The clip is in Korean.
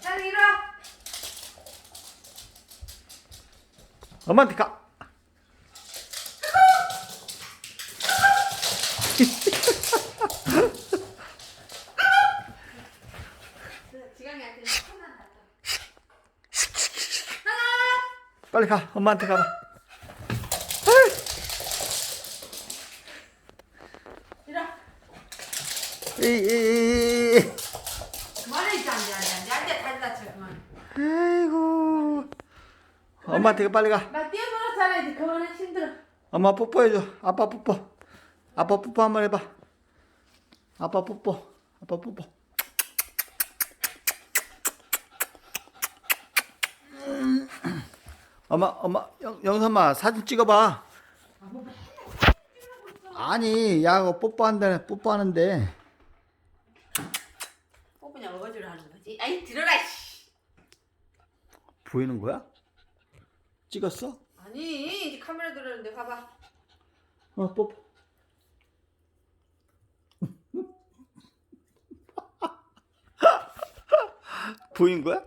자 이리 와. 엄마한테 가 지강이한테. 빨리 가 엄마한테 가봐. 이이이 이 그만해 이제 앉아 앉아 앉아 다쳐 그만. 아이고 엄마한테 가, 빨리 가 나 뛰어놀았잖아 이제 그만해 힘들어. 엄마 뽀뽀해줘 아빠 뽀뽀 아빠 뽀뽀 한 번 해봐 아빠 뽀뽀 아빠 뽀뽀 음. 엄마 엄마 영, 영선아 사진 찍어봐 아니 야가 뽀뽀한다네 뽀뽀하는데 뽀뽀냐 먹어주려 하는 거지. 아이 들어라. 씨. 보이는 거야? 찍었어? 아니 이제 카메라 들었는데 봐봐. 어 뽀뽀 보인 거야?